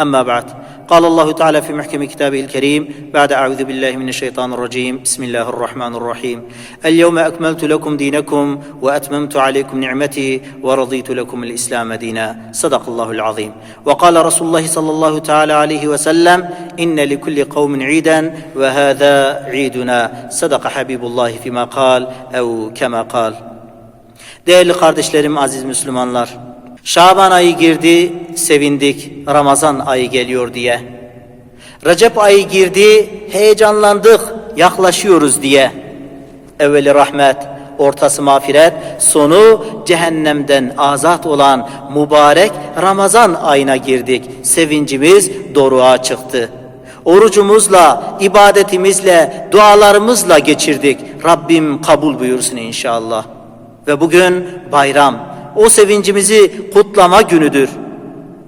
أما بعد. قال الله تعالى في محكم كتابه الكريم بعد أعوذ بالله من الشيطان الرجيم. بسم الله الرحمن الرحيم. اليوم أكملت لكم دينكم وأتممت عليكم نعمتي ورضيت لكم الإسلام دينا. صدق الله العظيم. وقال رسول الله صلى الله تعالى عليه وسلم إن لكل قوم عيدا وهذا عيدنا. صدق حبيب الله فيما قال أو كما قال. Değerli kardeşlerim, aziz Müslümanlar, Şaban ayı girdi, sevindik, Ramazan ayı geliyor diye. Recep ayı girdi, heyecanlandık, yaklaşıyoruz diye. Evveli rahmet, ortası mağfiret, sonu cehennemden azat olan mübarek Ramazan ayına girdik. Sevincimiz doruğa çıktı. Orucumuzla, ibadetimizle, dualarımızla geçirdik. Rabbim kabul buyursun inşallah. Ve bugün bayram. O sevincimizi kutlama günüdür.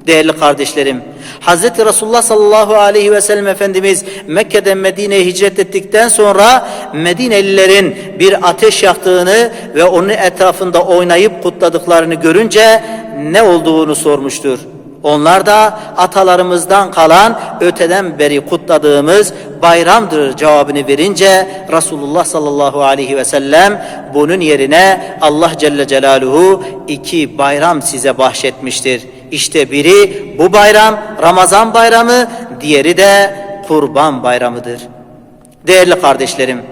Değerli kardeşlerim, Hz. Resulullah sallallahu aleyhi ve sellem Efendimiz Mekke'den Medine'ye hicret ettikten sonra Medinelilerin bir ateş yaktığını ve onun etrafında oynayıp kutladıklarını görünce ne olduğunu sormuştur. Onlar da atalarımızdan kalan öteden beri kutladığımız bayramdır cevabını verince Resulullah sallallahu aleyhi ve sellem bunun yerine Allah Celle Celaluhu iki bayram size bahşetmiştir. İşte biri bu bayram Ramazan bayramı, diğeri de Kurban bayramıdır. Değerli kardeşlerim,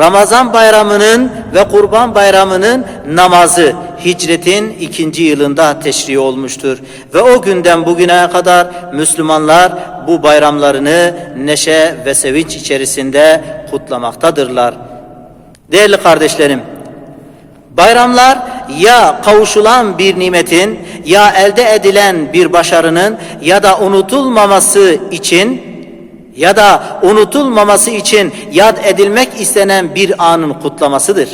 Ramazan bayramının ve Kurban bayramının namazı hicretin ikinci yılında teşri olmuştur. Ve o günden bugüne kadar Müslümanlar bu bayramlarını neşe ve sevinç içerisinde kutlamaktadırlar. Değerli kardeşlerim, bayramlar ya kavuşulan bir nimetin ya elde edilen bir başarının ya da unutulmaması için ya da unutulmaması için yad edilmek istenen bir anın kutlamasıdır.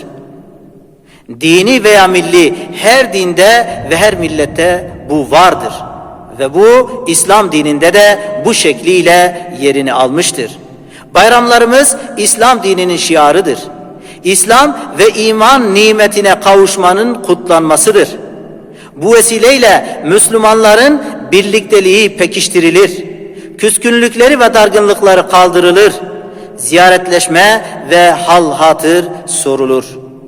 Dini veya milli her dinde ve her millette bu vardır. Ve bu İslam dininde de bu şekliyle yerini almıştır. Bayramlarımız İslam dininin şiarıdır. İslam ve iman nimetine kavuşmanın kutlanmasıdır. Bu vesileyle Müslümanların birlikteliği pekiştirilir küskünlükleri ve dargınlıkları kaldırılır. Ziyaretleşme ve hal hatır sorulur.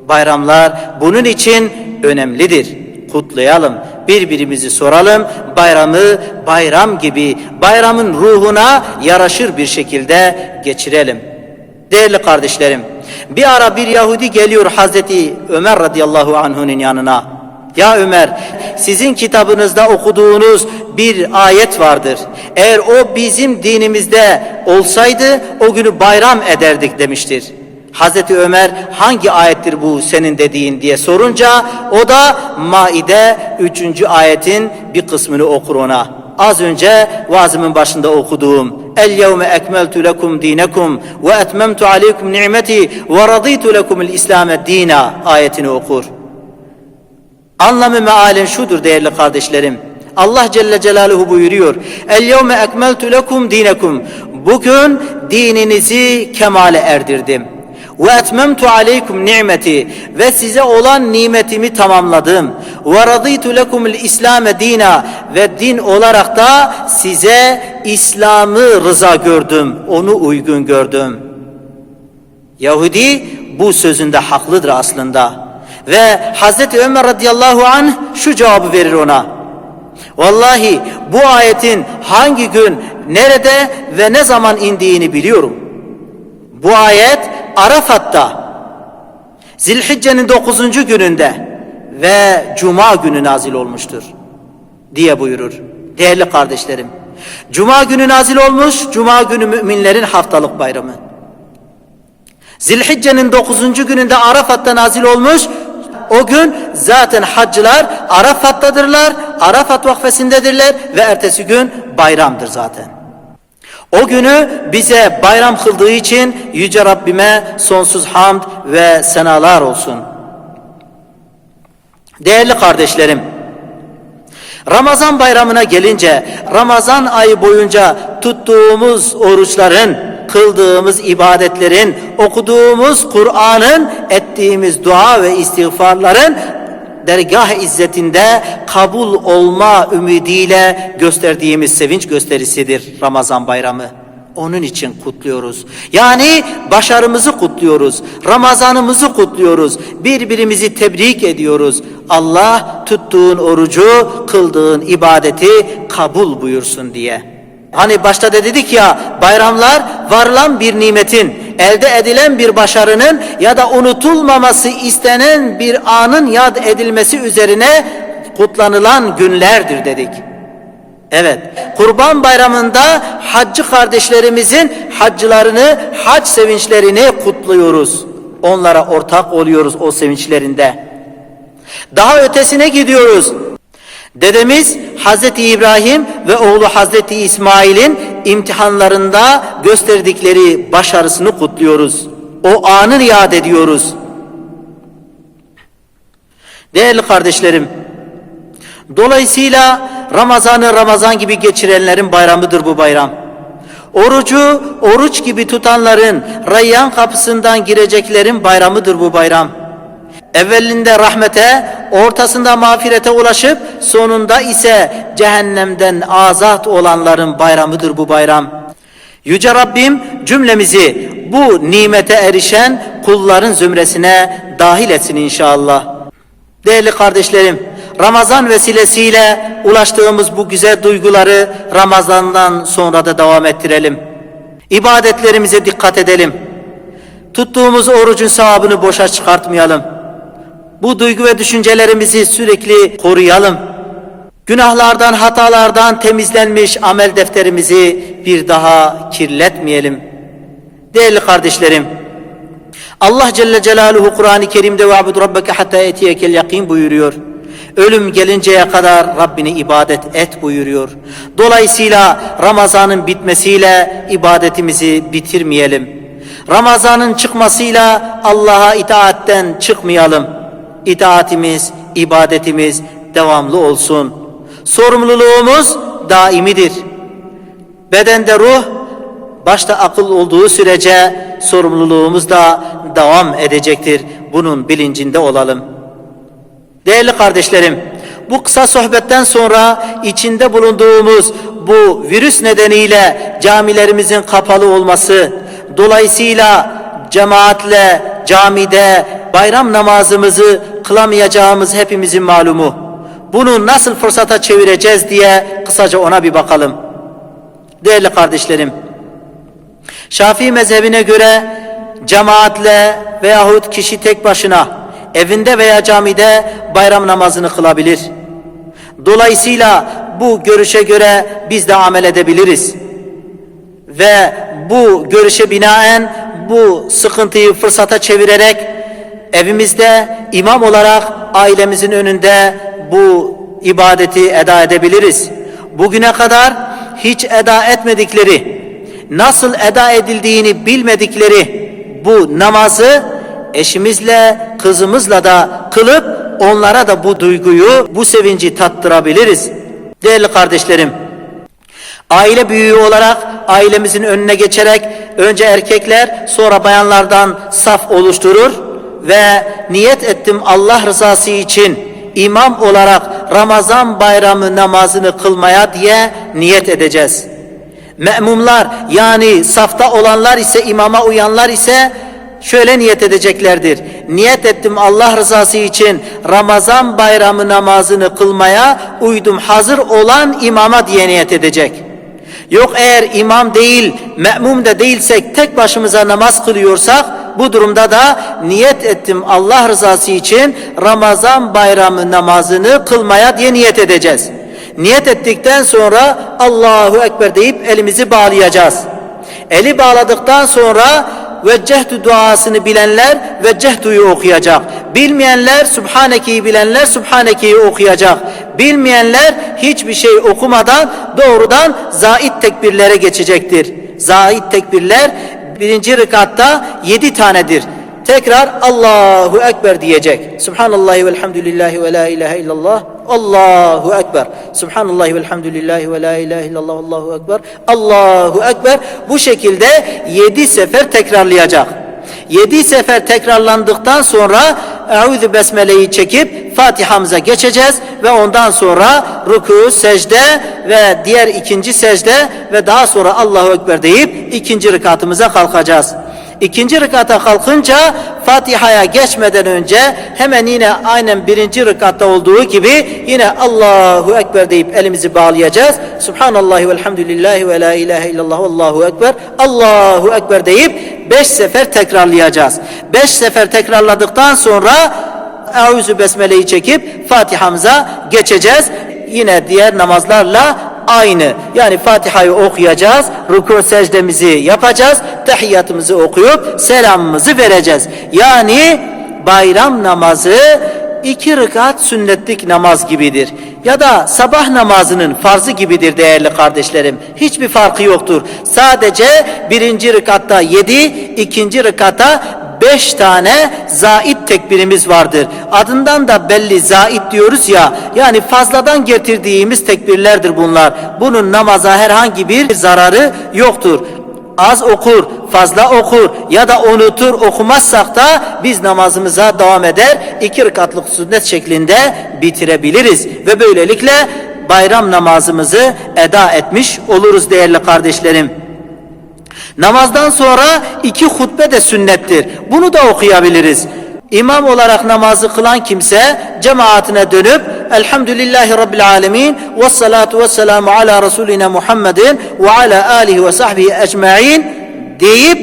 Bayramlar bunun için önemlidir. Kutlayalım, birbirimizi soralım, bayramı bayram gibi, bayramın ruhuna yaraşır bir şekilde geçirelim. Değerli kardeşlerim, bir ara bir Yahudi geliyor Hazreti Ömer radıyallahu anh'unun yanına. Ya Ömer, sizin kitabınızda okuduğunuz bir ayet vardır. Eğer o bizim dinimizde olsaydı o günü bayram ederdik demiştir. Hazreti Ömer hangi ayettir bu senin dediğin diye sorunca o da Maide 3. ayetin bir kısmını okur ona. Az önce vaazımın başında okuduğum El yevme ekmeltu lekum dinekum ve etmemtu aleykum ni'meti ve raditu lekumul İslame dina ayetini okur. Anlamı mealen şudur değerli kardeşlerim. Allah Celle Celaluhu buyuruyor. El yevme ekmeltu lekum dinekum. Bugün dininizi kemale erdirdim. Ve etmemtu aleykum nimeti ve size olan nimetimi tamamladım. Ve raditu lekumul İslame dina ve din olarak da size İslam'ı rıza gördüm. Onu uygun gördüm. Yahudi bu sözünde haklıdır aslında. Ve Hazreti Ömer radıyallahu anh şu cevabı verir ona. Vallahi bu ayetin hangi gün, nerede ve ne zaman indiğini biliyorum. Bu ayet Arafat'ta, Zilhicce'nin dokuzuncu gününde ve Cuma günü nazil olmuştur diye buyurur. Değerli kardeşlerim, Cuma günü nazil olmuş, Cuma günü müminlerin haftalık bayramı. Zilhicce'nin dokuzuncu gününde Arafat'ta nazil olmuş, o gün zaten hacılar Arafat'tadırlar, Arafat vakfesindedirler ve ertesi gün bayramdır zaten. O günü bize bayram kıldığı için Yüce Rabbime sonsuz hamd ve senalar olsun. Değerli kardeşlerim, Ramazan bayramına gelince Ramazan ayı boyunca tuttuğumuz oruçların kıldığımız ibadetlerin, okuduğumuz Kur'an'ın, ettiğimiz dua ve istiğfarların dergah izzetinde kabul olma ümidiyle gösterdiğimiz sevinç gösterisidir Ramazan bayramı. Onun için kutluyoruz. Yani başarımızı kutluyoruz. Ramazanımızı kutluyoruz. Birbirimizi tebrik ediyoruz. Allah tuttuğun orucu, kıldığın ibadeti kabul buyursun diye. Hani başta da dedik ya bayramlar varılan bir nimetin, elde edilen bir başarının ya da unutulmaması istenen bir anın yad edilmesi üzerine kutlanılan günlerdir dedik. Evet, Kurban Bayramı'nda haccı kardeşlerimizin haccılarını, hac sevinçlerini kutluyoruz. Onlara ortak oluyoruz o sevinçlerinde. Daha ötesine gidiyoruz. Dedemiz Hazreti İbrahim ve oğlu Hazreti İsmail'in imtihanlarında gösterdikleri başarısını kutluyoruz. O anı yad ediyoruz. Değerli kardeşlerim, dolayısıyla Ramazan'ı Ramazan gibi geçirenlerin bayramıdır bu bayram. Orucu oruç gibi tutanların, Rayyan kapısından gireceklerin bayramıdır bu bayram. Evvelinde rahmete, ortasında mağfirete ulaşıp sonunda ise cehennemden azat olanların bayramıdır bu bayram. Yüce Rabbim cümlemizi bu nimete erişen kulların zümresine dahil etsin inşallah. Değerli kardeşlerim, Ramazan vesilesiyle ulaştığımız bu güzel duyguları Ramazan'dan sonra da devam ettirelim. İbadetlerimize dikkat edelim. Tuttuğumuz orucun sevabını boşa çıkartmayalım. Bu duygu ve düşüncelerimizi sürekli koruyalım. Günahlardan, hatalardan temizlenmiş amel defterimizi bir daha kirletmeyelim. Değerli kardeşlerim, Allah Celle Celaluhu Kur'an-ı Kerim'de ve abud rabbeke hatta etiyekel yakin buyuruyor. Ölüm gelinceye kadar Rabbini ibadet et buyuruyor. Dolayısıyla Ramazan'ın bitmesiyle ibadetimizi bitirmeyelim. Ramazan'ın çıkmasıyla Allah'a itaatten çıkmayalım. İtaatimiz, ibadetimiz devamlı olsun. Sorumluluğumuz daimidir. Bedende ruh, başta akıl olduğu sürece sorumluluğumuz da devam edecektir. Bunun bilincinde olalım. Değerli kardeşlerim, bu kısa sohbetten sonra içinde bulunduğumuz bu virüs nedeniyle camilerimizin kapalı olması, dolayısıyla cemaatle camide bayram namazımızı kılamayacağımız hepimizin malumu. Bunu nasıl fırsata çevireceğiz diye kısaca ona bir bakalım. Değerli kardeşlerim, Şafii mezhebine göre cemaatle veyahut kişi tek başına evinde veya camide bayram namazını kılabilir. Dolayısıyla bu görüşe göre biz de amel edebiliriz. Ve bu görüşe binaen bu sıkıntıyı fırsata çevirerek evimizde imam olarak ailemizin önünde bu ibadeti eda edebiliriz. Bugüne kadar hiç eda etmedikleri, nasıl eda edildiğini bilmedikleri bu namazı eşimizle, kızımızla da kılıp onlara da bu duyguyu, bu sevinci tattırabiliriz. Değerli kardeşlerim, aile büyüğü olarak ailemizin önüne geçerek önce erkekler sonra bayanlardan saf oluşturur ve niyet ettim Allah rızası için imam olarak Ramazan bayramı namazını kılmaya diye niyet edeceğiz. Me'mumlar yani safta olanlar ise imama uyanlar ise şöyle niyet edeceklerdir. Niyet ettim Allah rızası için Ramazan bayramı namazını kılmaya uydum hazır olan imama diye niyet edecek. Yok eğer imam değil, me'mum da değilsek tek başımıza namaz kılıyorsak bu durumda da niyet ettim Allah rızası için Ramazan bayramı namazını kılmaya diye niyet edeceğiz. Niyet ettikten sonra Allahu Ekber deyip elimizi bağlayacağız. Eli bağladıktan sonra veccehtu duasını bilenler veccehtu'yu okuyacak. Bilmeyenler Subhaneke'yi bilenler Subhaneke'yi okuyacak. Bilmeyenler hiçbir şey okumadan doğrudan zait tekbirlere geçecektir. Zait tekbirler birinci rekatta yedi tanedir. tekrar Allahu Ekber diyecek. Subhanallahi velhamdülillahi ve la ilahe illallah. Allahu Ekber. Subhanallahi velhamdülillahi ve la ilahe illallah. Allahu Ekber. Allahu Ekber. Bu şekilde yedi sefer tekrarlayacak. Yedi sefer tekrarlandıktan sonra Eûzü Besmele'yi çekip Fatiha'mıza geçeceğiz ve ondan sonra ruku, secde ve diğer ikinci secde ve daha sonra Allahu Ekber deyip ikinci rekatımıza kalkacağız. İkinci rekata kalkınca Fatiha'ya geçmeden önce hemen yine aynen birinci rekatta olduğu gibi yine Allahu Ekber deyip elimizi bağlayacağız. Subhanallahi velhamdülillahi ve la ilahe illallah Allahu Ekber. Allahu Ekber deyip beş sefer tekrarlayacağız. Beş sefer tekrarladıktan sonra Eûzü Besmele'yi çekip Fatiha'mıza geçeceğiz. Yine diğer namazlarla aynı. Yani Fatiha'yı okuyacağız, ruku secdemizi yapacağız, tahiyyatımızı okuyup selamımızı vereceğiz. Yani bayram namazı iki rekat sünnetlik namaz gibidir. Ya da sabah namazının farzı gibidir değerli kardeşlerim. Hiçbir farkı yoktur. Sadece birinci rekatta yedi, ikinci rekatta beş tane zait tekbirimiz vardır. Adından da belli zait diyoruz ya. Yani fazladan getirdiğimiz tekbirlerdir bunlar. Bunun namaza herhangi bir zararı yoktur. Az okur, fazla okur ya da unutur okumazsak da biz namazımıza devam eder. iki rekatlık sünnet şeklinde bitirebiliriz. Ve böylelikle bayram namazımızı eda etmiş oluruz değerli kardeşlerim. Namazdan sonra iki hutbe de sünnettir. Bunu da okuyabiliriz. İmam olarak namazı kılan kimse cemaatine dönüp Elhamdülillahi Rabbil Alemin ve salatu ve selamu ala Resulina Muhammedin ve ala alihi ve sahbihi ecma'in deyip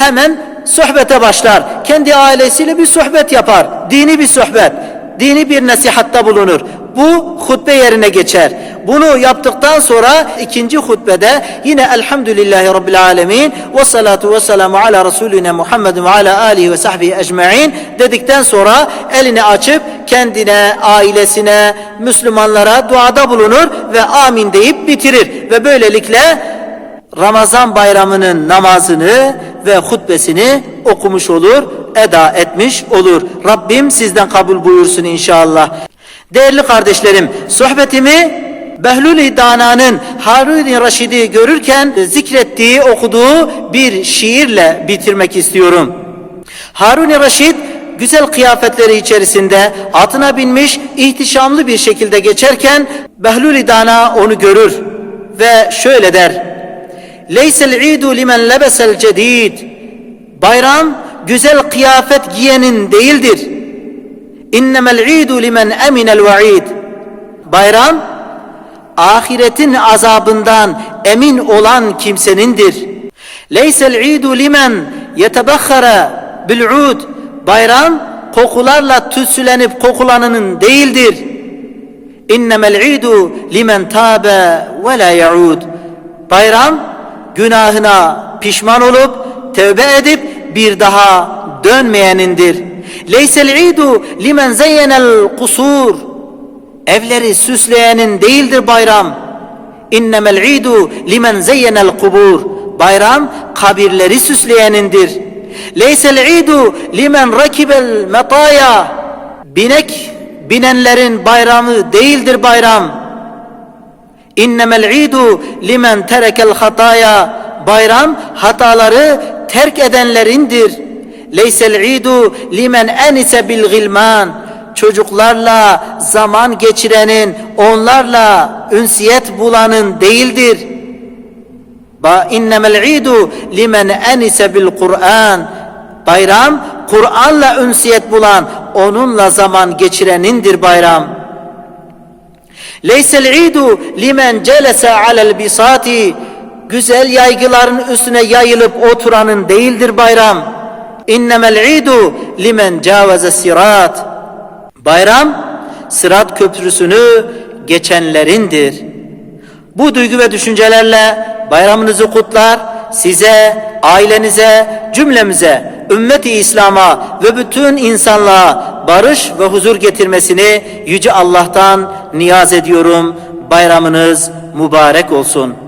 hemen sohbete başlar. Kendi ailesiyle bir sohbet yapar. Dini bir sohbet. Dini bir nasihatta bulunur. Bu hutbe yerine geçer. Bunu yaptıktan sonra ikinci hutbede yine Elhamdülillahi Rabbil Alemin ve salatu ve selamu ala Resulina Muhammedin ve ala alihi ve sahbihi ecma'in dedikten sonra elini açıp kendine, ailesine, Müslümanlara duada bulunur ve amin deyip bitirir. Ve böylelikle Ramazan bayramının namazını ve hutbesini okumuş olur, eda etmiş olur. Rabbim sizden kabul buyursun inşallah. Değerli kardeşlerim, sohbetimi Behlül-i Dana'nın Harun-i Raşid'i görürken zikrettiği, okuduğu bir şiirle bitirmek istiyorum. Harun-i Raşid güzel kıyafetleri içerisinde atına binmiş, ihtişamlı bir şekilde geçerken Behlül-i Dana onu görür ve şöyle der. Leysel idu limen lebesel cedid. Bayram güzel kıyafet giyenin değildir. İnnemel idu limen eminel vaid. Bayram ahiretin azabından emin olan kimsenindir. Leysel idu limen yetebakhara bil ud. Bayram kokularla tütsülenip kokulanının değildir. İnnemel idu limen tabe ve la yaud. Bayram günahına pişman olup tövbe edip bir daha dönmeyenindir. Leysel idu limen zeyyenel kusur. Evleri süsleyenin değildir bayram. İnnemel idu limen zeyyenel kubur. Bayram kabirleri süsleyenindir. Leysel idu limen rakibel metaya. Binek binenlerin bayramı değildir bayram. İnnemel idu limen terekel hataya. Bayram hataları terk edenlerindir. Leysel idu limen enise bil gilman. Çocuklarla zaman geçirenin, onlarla ünsiyet bulanın değildir. Ba innemel idu limen enise bil Kur'an. Bayram Kur'an'la ünsiyet bulan, onunla zaman geçirenindir bayram. Leysel idu limen celese alel bisati. Güzel yaygıların üstüne yayılıp oturanın değildir bayram. İnnemel idu limen cavaze sirat. Bayram sırat köprüsünü geçenlerindir. Bu duygu ve düşüncelerle bayramınızı kutlar, size, ailenize, cümlemize, ümmeti İslam'a ve bütün insanlığa barış ve huzur getirmesini Yüce Allah'tan niyaz ediyorum. Bayramınız mübarek olsun.''